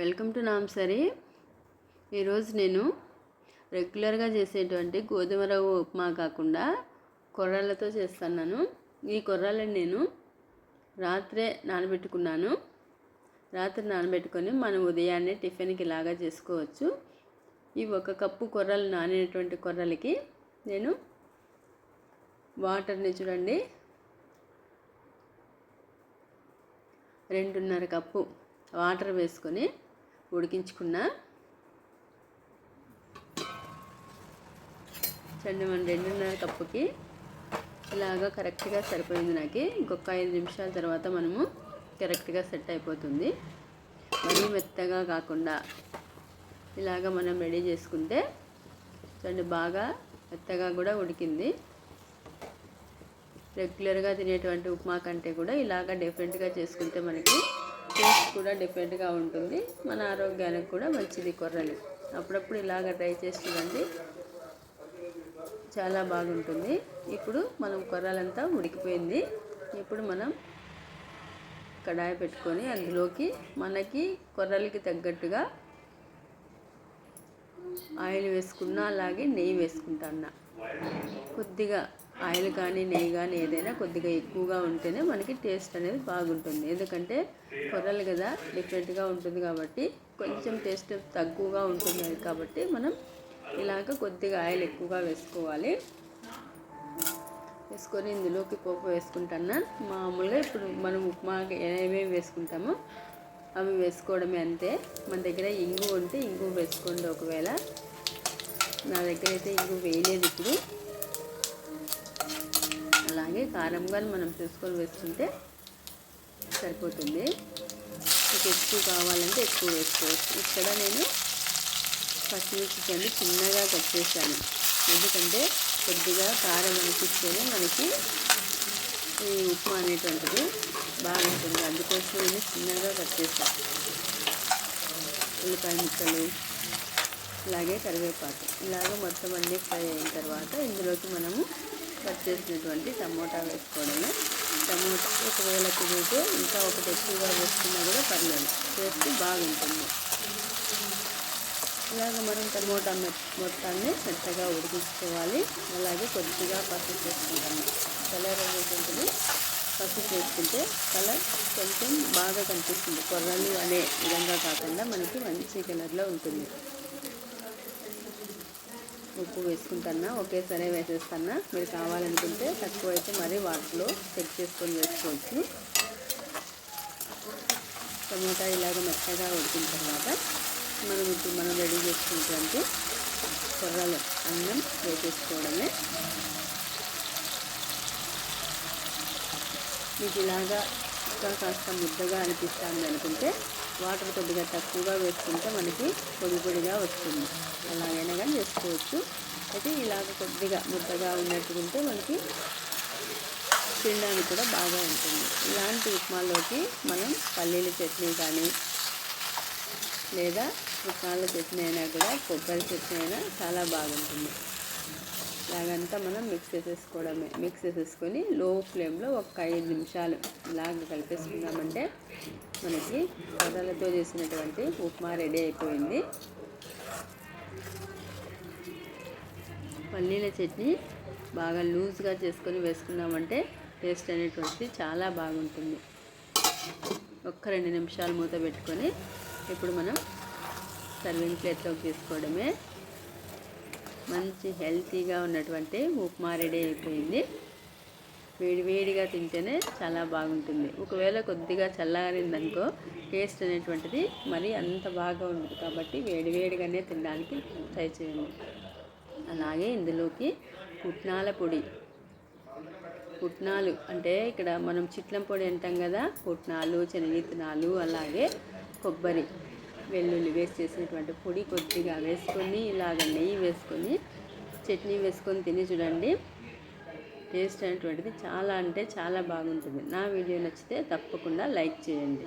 Welcome to నాంసరి ఈరోజు నేను రెగ్యులర్గా చేసేటువంటి గోధుమ రవ్వ ఉప్మా కాకుండా కొర్రలతో చేస్తున్నాను. ఈ కొర్రలను నేను రాత్రే నానబెట్టుకున్నాను. రాత్రి నానబెట్టుకొని మనం ఉదయాన్నే టిఫిన్కి ఇలాగా చేసుకోవచ్చు. ఈ ఒక కప్పు కొర్రలు నానినటువంటి కొర్రలకి నేను వాటర్ని చూడండి. రెండున్నర కప్పు వాటర్ వేసుకొని ఉడికించుకున్న. చండి మన రెండున్నర కప్పుకి ఇలాగా కరెక్ట్గా సరిపోయింది నాకు. ఇంకొక ఐదు నిమిషాల తర్వాత మనము కరెక్ట్గా సెట్ అయిపోతుంది. మరీ మెత్తగా కాకుండా ఇలాగ మనం రెడీ చేసుకుంటే చూడండి బాగా మెత్తగా కూడా ఉడికింది. రెగ్యులర్గా తినేటువంటి ఉప్మా కంటే కూడా ఇలాగ డిఫరెంట్గా చేసుకుంటే మనకి టేస్ట్ కూడా డిఫరెంట్గా ఉంటుంది. మన ఆరోగ్యానికి కూడా మంచిది కొర్రలు. అప్పుడప్పుడు ఇలాగ ట్రై చేసి చూడండి. చాలా బాగుంటుంది. ఇప్పుడు మనం కొర్రలంతా ఉడికిపోయింది ఇప్పుడు మనం కడాయి పెట్టుకొని అందులోకి మనకి కొర్రలకి తగ్గట్టుగా ఆయిల్ వేసుకున్నా అలాగే నెయ్యి వేసుకుంటాను కొద్దిగా ఆయిల్ కానీ నెయ్యి కానీ ఏదైనా కొద్దిగా ఎక్కువగా ఉంటేనే మనకి టేస్ట్ అనేది బాగుంటుంది. ఎందుకంటే కొర్రలు కదా డిఫరెంట్గా ఉంటుంది కాబట్టి కొంచెం టేస్ట్ తక్కువగా ఉంటుంది కాబట్టి మనం ఇలాగ కొద్దిగా ఆయిల్ ఎక్కువగా వేసుకోవాలి. వేసుకొని ఇందులోకి పోపు వేసుకుంటున్నా మామూలుగా ఇప్పుడు మనం ఉప్మాకి ఏమేమి వేసుకుంటామో అవి వేసుకోవడమే అంతే. మన దగ్గర ఇంగు ఉంటే ఇంగు వేసుకోండి ఒకవేళ. నా దగ్గర అయితే ఇంగు వేయలేదు ఇప్పుడు. అలాగే కారం కానీ మనం చూసుకొని వేసుకుంటే సరిపోతుంది. మీకు ఎక్కువ కావాలంటే ఎక్కువ వేసుకోవచ్చు. ఇక్కడ నేను పచ్చిమిర్చి కింద చిన్నగా కట్ చేశాను. ఎందుకంటే కొద్దిగా కారం అనిపిస్తేనే మనకి ఈ ఉప్మా అనేటువంటిది బాగుంటుంది అందుకోసం నేను చిన్నగా కట్ చేశాను. ఉల్లిపాయ ముక్కలు అలాగే కరివేపాకు. ఇలాగ మొత్తం అన్నీ ఫ్రై అయిన తర్వాత ఇందులోకి మనము కట్ చేసినటువంటి టమోటా వేసుకోవడమే. టమోటా ఒకవేళ తిరిగితే ఇంకా ఒకటి ఎక్కువగా వేసుకున్నా కూడా పర్లేదు. టేస్ట్ బాగుంటుంది. ఇలాగ మనం టమోటా మొత్తాన్ని మెత్తగా ఉడికించుకోవాలి. అలాగే కొద్దిగా పసుపు వేసుకుంటాము. కలర్ అనేటువంటిది పసుపు వేసుకుంటే కలర్ కొంచెం బాగా కనిపిస్తుంది. కొర్రలు అనే విధంగా కాకుండా మనకి మంచి కలర్లో ఉంటుంది. ఉప్పు వేసుకుంటున్నా ఒకేసారి వేసేస్తున్నా. మీరు కావాలనుకుంటే తక్కువ అయితే మరీ వాటిలో చెక్ చేసుకొని వేసుకోవచ్చు. టమోటా ఇలాగ మెత్తగా ఉడికిన తర్వాత మనం ఇప్పుడు మనం రెడీ చేసుకున్నటువంటి కొర్రలు అన్నం వేసేసుకోవడమే. మీకు ఇలాగా ఇంకా కాస్త ముద్దగా అనిపిస్తుంది అనుకుంటే వాటర్ కొద్దిగా తక్కువగా వేసుకుంటే మనకి పొడి పొడిగా వస్తుంది. అలాగైనా కానీ చేసుకోవచ్చు అయితే ఇలాగ కొద్దిగా ముద్దగా ఉన్నట్టుకుంటే మనకి తినడానికి కూడా బాగా ఉంటుంది. ఇలాంటి ఉప్మాలోకి మనం పల్లీల చట్నీ కానీ లేదా ఉప్మాల చట్నీ అయినా కూడా కొబ్బరి చట్నీ అయినా చాలా బాగుంటుంది. ఇలాగంతా మనం మిక్స్ చేసేసుకోవడమే. మిక్స్ చేసేసుకొని లో ఫ్లేమ్లో ఒక ఐదు నిమిషాలు ఇలాగ కలిపేసుకున్నామంటే మనకి కొర్రలతో చేసినటువంటి ఉప్మా రెడీ అయిపోయింది. పల్లీల చట్నీ బాగా లూజ్గా చేసుకొని వేసుకున్నామంటే టేస్ట్ అనేటువంటిది చాలా బాగుంటుంది. ఒక్క రెండు నిమిషాలు మూత పెట్టుకొని ఇప్పుడు మనం సర్వింగ్ ప్లేట్లోకి తీసుకోవడమే. మంచి హెల్తీగా ఉన్నటువంటి ఉప్మా రెడీ అయిపోయింది. వేడి వేడిగా తింటేనే చాలా బాగుంటుంది. ఒకవేళ కొద్దిగా చల్లారిందనుకో టేస్ట్ అనేటువంటిది మరి అంత బాగా ఉండదు. కాబట్టి వేడి వేడిగానే తినడానికి ట్రై చేయండి. అలాగే ఇందులోకి పుట్నాల పొడి. పుట్నాలు అంటే ఇక్కడ మనం చిట్లం పొడి అంటాం కదా పుట్నాలు శనగిత్తనాలు అలాగే కొబ్బరి. వెల్లుల్లి వేస్ట్ చేసినటువంటి పొడి కొద్దిగా వేసుకొని ఇలాగ నెయ్యి వేసుకొని చట్నీ వేసుకొని తిని చూడండి. టేస్ట్ అనేటువంటిది చాలా అంటే చాలా బాగుంటుంది. నా వీడియో నచ్చితే తప్పకుండా లైక్ చేయండి.